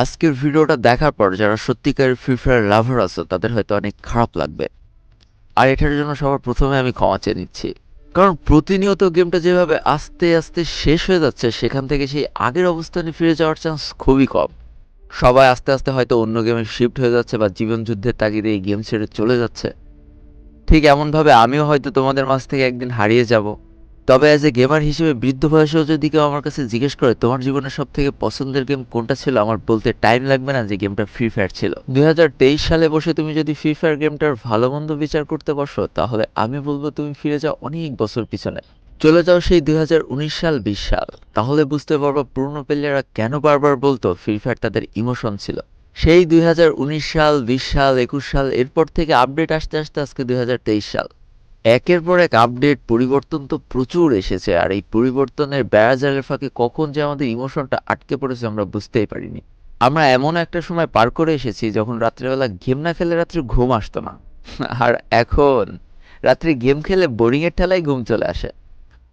আজকের ভিডিওটা দেখার পর যারা সত্যিকারের ফ্রি ফায়ার লাভার আছো, তাদের হয়তো অনেক খারাপ লাগবে। আর এটার জন্য সবার প্রথমে আমি ক্ষমা চেয়ে নিচ্ছি। কারণ প্রতিনিয়ত গেমটা যেভাবে আস্তে আস্তে শেষ হয়ে যাচ্ছে, সেখান থেকে সেই আগের অবস্থানে ফিরে যাওয়ার চান্স খুবই কম। সবাই আস্তে আস্তে হয়তো অন্য গেমে শিফট হয়ে যাচ্ছে বা জীবন যুদ্ধের তাগিদে এই গেম ছেড়ে চলে যাচ্ছে। ঠিক এমনভাবে আমিও হয়তো তোমাদের মাঝ থেকে একদিন হারিয়ে যাব। তবে অ্যাজ এ গেমার হিসেবে বৃদ্ধ বয়সেও যদি কেউ আমার কাছে জিজ্ঞেস করে, তোমার জীবনের সব থেকে পছন্দের গেম কোনটা ছিল? আমার বলতে টাইম লাগবে না, যে গেমটা ফ্রি ফায়ার ছিল। দুই সালে বসে তুমি যদি ফ্রি ফায়ার গেমটার ভালো মন্দ বিচার করতে বসো, তাহলে আমি বলব তুমি ফিরে যাও অনেক বছর পিছনে। চলে যাও সেই দুই হাজার উনিশ সাল, বিশ সাল। তাহলে বুঝতে পারব পুরনো প্লেয়াররা কেন বারবার বলতো ফ্রি ফায়ার তাদের ইমোশন ছিল। সেই দুই হাজার উনিশ সাল, বিশ সাল, একুশ সাল, এরপর থেকে আপডেট আসতে আসতে আজকে দুই হাজার তেইশ সাল। একের পর এক আপডেট পরিবর্তন তো প্রচুর এসেছে, আর এই পরিবর্তনের বেড়াজালের ফাঁকে কখন যে আমাদের ইমোশনটা আটকে পড়েছে আমরা বুঝতেই পারিনি। আমরা এমন একটা সময় পার করে এসেছি যখন রাত্রেবেলা গেম না খেলে রাত্রে ঘুম আসতো না। আর এখন রাত্রে গেম খেলে বোরিংয়ের ঠেলায় ঘুম চলে আসে।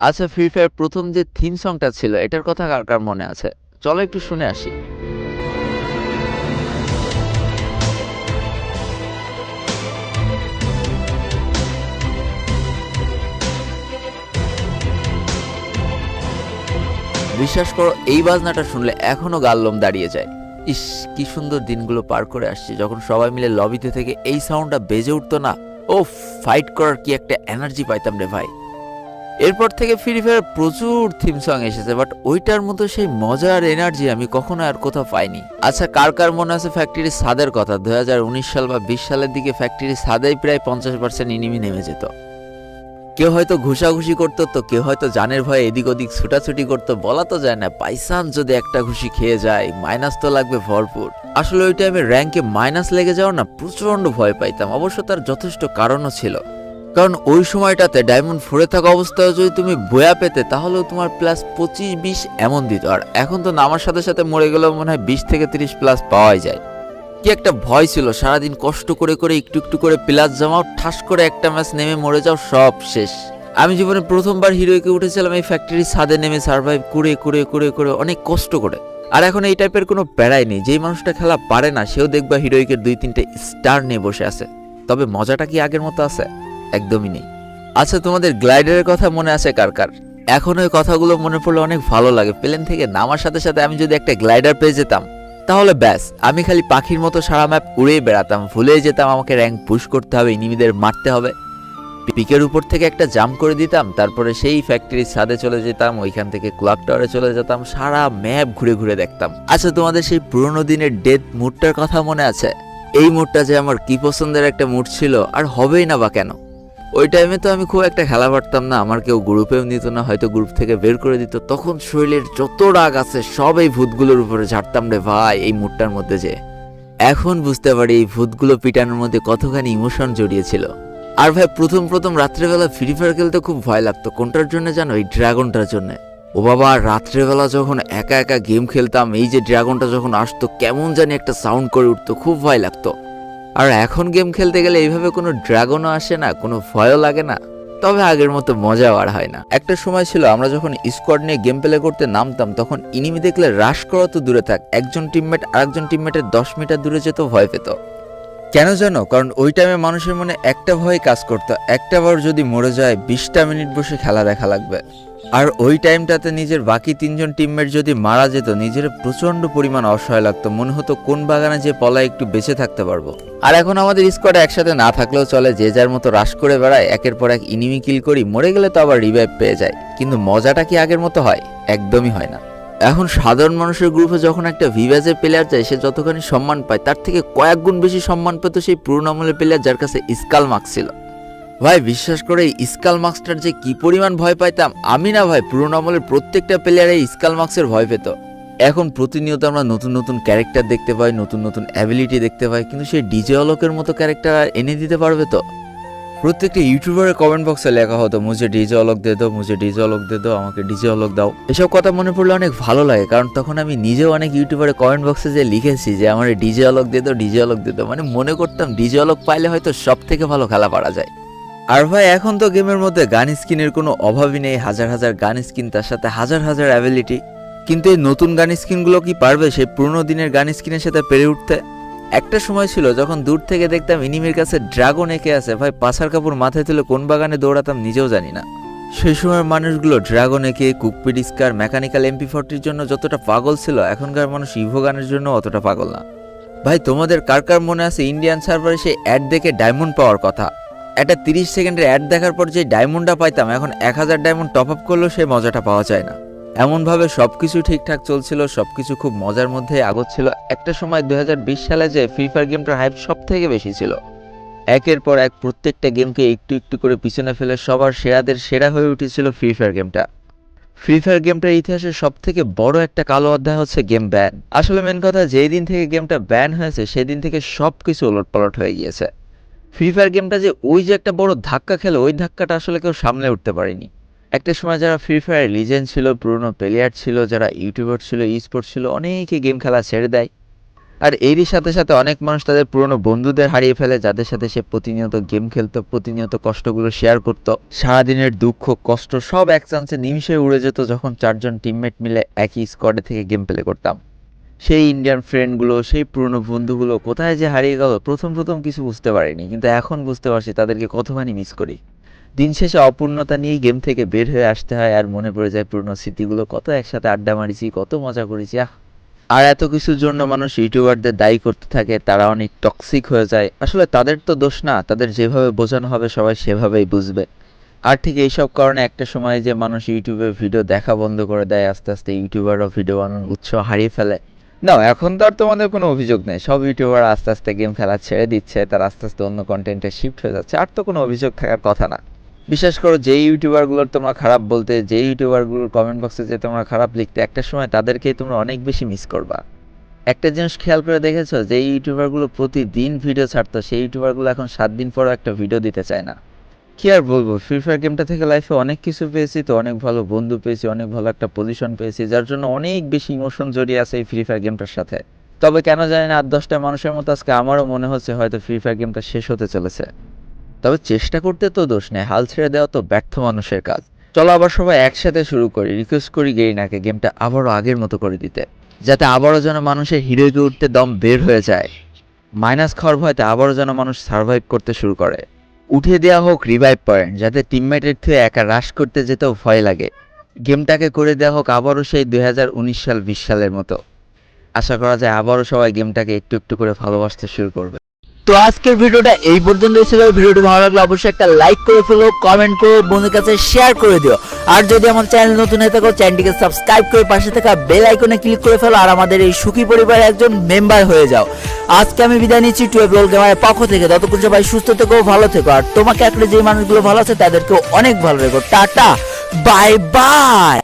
আচ্ছা ফ্রি ফায়ার প্রথম যে থিম সংটা ছিল, এটার কথা কার কার মনে আছে? চলো একটু শুনে আসি। বিশ্বাস করো, এই বাজনাটা শুনলে এখনও গাল্লম দাঁড়িয়ে যায়। ইস, কি সুন্দর দিনগুলো পার করে আসছি, যখন সবাই মিলে লবিতে থেকে এই সাউন্ডটা বেজে উঠতো না। ও ফাইট করার কি একটা এনার্জি পাইতাম রে ভাই। এরপর থেকে ফ্রি ফায়ার প্রচুর থিম সং এসেছে বাট ওইটার মতো সেই মজা আর এনার্জি আমি কখনো আর কোথাও পাইনি। আচ্ছা কার কার মনে আছে ফ্যাক্টরি সাদের কথা? দুই হাজার উনিশ সাল বা বিশ সালের দিকে ফ্যাক্টরি ছাদেই প্রায় পঞ্চাশ পার্সেন্ট ইনিমি নেমে যেত। কেউ হয়তো ঘুষাঘুষি করতো তো, কেউ হয়তো জানের ভয়ে এদিক ওদিক ছুটাছুটি করতো, বলা তো যায় না, পাইসান যদি একটা ঘুষি খেয়ে যায় মাইনাস তো লাগবে ভরপুর। আসলে ওই টাইমে র্যাঙ্কে মাইনাস লেগে যাওয়া না প্রচণ্ড ভয় পাইতাম, অবশ্য তার যথেষ্ট কারণও ছিল। কারণ ওই সময়টাতে ডায়মন্ড ফোরে থাকা অবস্থায় যদি তুমি বয়া পেতে, তাহলেও তোমার প্লাস পঁচিশ, বিশ এমন দিত। আর এখন তো নামার সাথে সাথে মরে গেলেও মনে হয় বিশ থেকে তিরিশ প্লাস পাওয়াই যায়। কি একটা ভয় ছিল। সারাদিন কষ্ট করে করে একটু একটু করে প্লাস জমাও, ঠাস করে একটা ম্যাচ নেমে মরে যাও, সব শেষ। আমি জীবনে প্রথমবার হিরোইকে উঠেছিলাম এই ফ্যাক্টরির ছাদে নেমে সার্ভাইভ করে করে করে করে অনেক কষ্ট করে। আর এখন এই টাইপের কোনো প্যারাই নেই। যেই মানুষটা খেলা পারে না, সেও দেখবা হিরোইকের দুই তিনটে স্টার নিয়ে বসে আছে। তবে মজাটা কি আগের মতো আছে? একদমই নেই। আচ্ছা তোমাদের গ্লাইডারের কথা মনে আছে কার কার? এখন ওই কথাগুলো মনে পড়লে অনেক ভালো লাগে। প্লেন থেকে নামার সাথে সাথে আমি যদি একটা গ্লাইডার পেয়ে যেতাম তাহলে ব্যাস, আমি খালি পাখির মতো সারা ম্যাপ উড়েই বেড়াতাম ভুলে যেতাম আমাকে র্যাঙ্ক পুশ করতে হবে, ইনিমিদের মারতে হবে। পিকের উপর থেকে একটা জাম্প করে দিতাম, তারপরে সেই ফ্যাক্টরির ছাদে চলে যেতাম, ওইখান থেকে ক্লাব টাওয়ারে চলে যেতাম, সারা ম্যাপ ঘুরে ঘুরে দেখতাম। আচ্ছা তোমাদের সেই পুরোনো দিনের ডেথ মুডটার কথা মনে আছে? এই মুডটা যে আমার কি পছন্দের একটা মুড ছিল, আর হবেই না বা কেন? ওই টাইমে তো আমি খুব একটা খেলা পারতাম না। আমার কেউ গ্রুপেও নিত না, হয়তো গ্রুপ থেকে বের করে দিত। তখন শরীরের যত রাগ আছে, সব এই ভূতগুলোর উপরে ঝাড়তাম রে ভাই, এই মুডটার মধ্যে যে। এখন বুঝতে পারি এই ভূতগুলো পিটানোর মধ্যে কতখানি ইমোশন জড়িয়েছিল। আর ভাই, প্রথম প্রথম রাত্রেবেলা ফ্রি ফায়ার খেলতে খুব ভয় লাগতো। কোনটার জন্য জানো? এই ড্রাগনটার জন্য। ও বাবা, রাত্রেবেলা যখন একা একা গেম খেলতাম, এই যে ড্রাগনটা যখন আসতো, কেমন জানি একটা সাউন্ড করে উঠতো, খুব ভয় লাগতো। আর এখন গেম খেলতে গেলে এইভাবে কোনো ড্রাগনও আসে না, কোনো ভয়ও লাগে না। তবে আগের মতো মজাও আর হয় না। একটা সময় ছিল আমরা যখন স্কোয়াড নিয়ে গেম প্লে করতে নামতাম, তখন ইনিমি দেখলে রাশ করা তো দূরে থাক, একজন টিমমেট আরেকজন টিমমেটের দশ মিটার দূরে যেত ভয় পেত। কেন জানো কারণ ওই টাইমে মানুষের মনে একটা ভয় কাজ করতো। একটা বার যদি মরে যায়, বিশটা মিনিট বসে খেলা দেখা লাগবে। আর ওই টাইমটাতে নিজের বাকি তিনজন টিমমেট যদি মারা যেত, নিজের প্রচণ্ড পরিমাণ অসহায় লাগতো। মনে হতো কোন বাগানে যে পলায় একটু বেঁচে থাকতে পারব। আর এখন আমাদের স্কোয়াডে একসাথে না থাকলেও চলে, যে যার মতো রাশ করে বেড়ায়, একের পর এক ইনিমি কিল করি, মরে গেলে তো আবার রিভাইভ পেয়ে যায়। কিন্তু মজাটা কি আগের মতো হয়? একদমই হয় না। এখন সাধারণ মানুষের গ্রুপে যখন একটা ভিভাজের প্লেয়ার যায়, সে যতখানি সম্মান পায়, তার থেকে কয়েক গুণ বেশি সম্মান পেত সেই পুরোনো আমলের প্লেয়ার যার কাছে স্কাল মার্ক ছিল। ভাই, বিশ্বাস করে, এই স্কাল মার্কসটার যে কি পরিমাণ ভয় পাইতাম, আমি না ভাই, পুরোনো আমলের প্রত্যেকটা প্লেয়ারে স্কাল মার্কসের ভয় পেত। এখন প্রতিনিয়ত আমরা নতুন নতুন ক্যারেক্টার দেখতে পাই, নতুন নতুন অ্যাবিলিটি দেখতে পাই, কিন্তু সেই ডিজে অলোকের মতো ক্যারেক্টার এনে দিতে পারবে তো? প্রত্যেকটা ইউটিউবারের কমেন্ট বক্সে লেখা হতো, মুঝে ডিজে অলক দে দাও, মুঝে ডিজে অলক দে দাও, আমাকে ডিজে অলক দাও। এসব কথা মনে পড়লে অনেক ভালো লাগে, কারণ তখন আমি নিজেও অনেক ইউটিউবারের কমেন্ট বক্সে যে লিখেছি যে, আমার ডিজে অলক দে দাও ডিজে অলক দে দাও। মানে মনে করতাম ডিজে অলক পাইলে হয়তো সব থেকে ভালো খেলা পারা যায়। আর ভাই, এখন তো গেমের মধ্যে গান স্কিনের কোনো অভাবই নেই, হাজার হাজার গান স্কিন তার সাথে হাজার হাজার অ্যাবিলিটি কিন্তু এই নতুন গান স্ক্রিনগুলো কি পারবে? সেই পুরনো দিনের গান স্কিনের সাথে পেরে উঠতে? একটা সময় ছিল যখন দূর থেকে দেখতাম ইনিমির কাছে ড্রাগন এঁকে আছে। ভাই পাশার কাপড় মাথায় তুলে কোন বাগানে দৌড়াতাম নিজেও জানি না। সেই সময়ের মানুষগুলো ড্রাগন এঁকে কুকপিড স্কার, মেকানিক্যাল এমপি ফর্টির জন্য যতটা পাগল ছিল, এখনকার মানুষ ইভো গানের জন্য অতটা পাগল না। ভাই, তোমাদের কার কার মনে আছে ইন্ডিয়ান সার্ভারে সেই অ্যাড দেখে ডায়মন্ড পাওয়ার কথা? একটা তিরিশ সেকেন্ডের অ্যাড দেখার পর যে ডায়মন্ডটা পাইতাম, এখন এক হাজার ডায়মন্ড টপ আপ করলেও সেই মজাটা পাওয়া যায় না। এমনভাবে সব কিছু ঠিকঠাক চলছিল সব কিছু খুব মজার মধ্যে আগোচ্ছিল। একটা সময় দুই হাজার বিশ সালে যে ফ্রি ফায়ার গেমটার হাইপ সব থেকে বেশি ছিল। একের পর এক প্রত্যেকটা গেমকে একটু একটু করে পিছনে ফেলে সবার সেরাদের সেরা হয়ে উঠেছিল ফ্রি ফায়ার গেমটা। ফ্রি ফায়ার গেমটার ইতিহাসের সব থেকে বড় একটা কালো অধ্যায় হচ্ছে গেম ব্যান আসলে মেন কথা, যেই দিন থেকে গেমটা ব্যান হয়েছে সেদিন থেকে সব কিছু ওলট পালট হয়ে গিয়েছে। ফ্রি ফায়ার গেমটা যে ওই যে একটা বড় ধাক্কা খেলো, ওই ধাক্কাটা আসলে কেউ সামলে উঠতে পারেনি। একটা সময় যারা ফ্রি ফায়ার লিজেন্ড ছিল, পুরনো প্লেয়ার ছিল, যারা ইউটিউবার ছিল ই স্পোর্ট ছিল, অনেকে গেম খেলা ছেড়ে দেয়। আর এরই সাথে সাথে অনেক মানুষ তাদের পুরনো বন্ধুদের হারিয়ে ফেলে, যাদের সাথে সে প্রতিনিয়ত গেম খেলতো, প্রতিনিয়ত কষ্টগুলো শেয়ার করতো। সারাদিনের দুঃখ, কষ্ট, সব এক চান্সে নিমিশে উড়ে যেত যখন চারজন টিমমেট মিলে একই স্কোয়াডে থেকে গেম প্লে করতাম। সেই ইন্ডিয়ান ফ্রেন্ডগুলো সেই পুরনো বন্ধুগুলো কোথায় যে হারিয়ে গেল, প্রথম প্রথম কিছু বুঝতে পারিনি, কিন্তু এখন বুঝতে পারছি তাদেরকে কতখানি মিস করি। দিন শেষে অপূর্ণতা নিয়েই গেম থেকে বের হয়ে আসতে হয়, আর মনে পড়ে যায় পুরনো স্মৃতিগুলো, কত একসাথে আড্ডা মারিছি, কত মজা করেছি, আহ। আর এত কিছুর জন্য মানুষ ইউটিউবারদের দায়ী করতে থাকে, তারা অনেক টক্সিক হয়ে যায়। আসলে তাদের তো দোষ না, তাদের যেভাবে বোঝানো হবে সবাই সেভাবেই বুঝবে। আর ঠিক এইসব কারণে একটা সময় যে মানুষ ইউটিউবে ভিডিও দেখা বন্ধ করে দেয়, আস্তে আস্তে ইউটিউবারও ভিডিও বানানোর উৎসাহ হারিয়ে ফেলে। না, এখন তো আর তোমাদের কোনো অভিযোগ নেই, সব ইউটিউবার আস্তে আস্তে গেম খেলা ছেড়ে দিচ্ছে, তার আস্তে আস্তে অন্য কন্টেন্টে শিফট হয়ে যাচ্ছে, আর তো কোনো অভিযোগ থাকার কথা না। বিশেষ করো যে ইউটিউবারগুলোর তোমরা খারাপ বলতে, যে ইউটিউবারগুলোর কমেন্ট বক্সে যে তোমরা খারাপ লিখতে, একটা সময় তাদেরকেই তোমরা অনেক বেশি মিস করবা। একটা জিনিস খেয়াল করে দেখেছ, যে ইউটিউবারগুলো প্রতিদিন ভিডিও ছাড়তো, সেই ইউটিউবারগুলো এখন সাত দিন পরও একটা ভিডিও দিতে চায় না। কি আর বলব ফ্রি ফায়ার গেমটা থেকে লাইফে অনেক কিছু পেয়েছি তো, অনেক ভালো বন্ধু পেয়েছি, অনেক ভালো একটা পজিশন পেয়েছি, যার জন্য অনেক বেশি ইমোশন জড়িয়ে আছে এই ফ্রি ফায়ার গেমটার সাথে। তবে কেন জানি না, আট, দশটা মানুষের মতো আজকে আমারও মনে হচ্ছে হয়তো ফ্রি ফায়ার গেমটা শেষ হতে চলেছে। তবে চেষ্টা করতে তো দোষ নেই, হাল ছেড়ে দেওয়া তো ব্যর্থ মানুষের কাজ। চলো আবার সবাই একসাথে শুরু করি রিকোয়েস্ট করি গেরিনাকে গেমটা আবারও আগের মতো করে দিতে, যাতে আবারও যেন মানুষের হিরোকে উঠতে দম বের হয়ে যায়। মাইনাস খাওয়ার ভয়তে আবারও যেন মানুষ সার্ভাইভ করতে শুরু করে। উঠে দেওয়া হোক রিভাইভ পয়েন্ট যাতে টিমমেটের থুয়ে একা রাশ করতে যেতেও ভয় লাগে। গেমটাকে করে দেওয়া হোক আবারও সেই দুই হাজার উনিশ সাল বিশ সালের মতো। আশা করা যায় আবারও সবাই গেমটাকে একটু একটু করে ভালোবাসতে শুরু করবে। তো আজকের ভিডিওটা এই পর্যন্ত ছিল। ভিডিওটি ভালো লাগলে অবশ্যই একটা লাইক করে ফেলো কমেন্ট করো বন্ধুদের কাছে শেয়ার করে দিও। আর যদি আমার চ্যানেল নতুন হয়ে থাকো চ্যানেলটিকে সাবস্ক্রাইব করে পাশে থাকা বেল আইকনে ক্লিক করে ফেলো আর আমাদের এই সুখী পরিবারের একজন মেম্বার হয়ে যাও। আজকে আমি বিদায় নিচ্ছি টুয়েলভ রোল গেমারের পক্ষ থেকে। ততক্ষণ সবাই সুস্থ থেকো, ভালো থেকো। আর তোমাকে একটা যে মানুষগুলো ভালো আছে, তাদেরকেও অনেক ভালো রেখো। Tata bye bye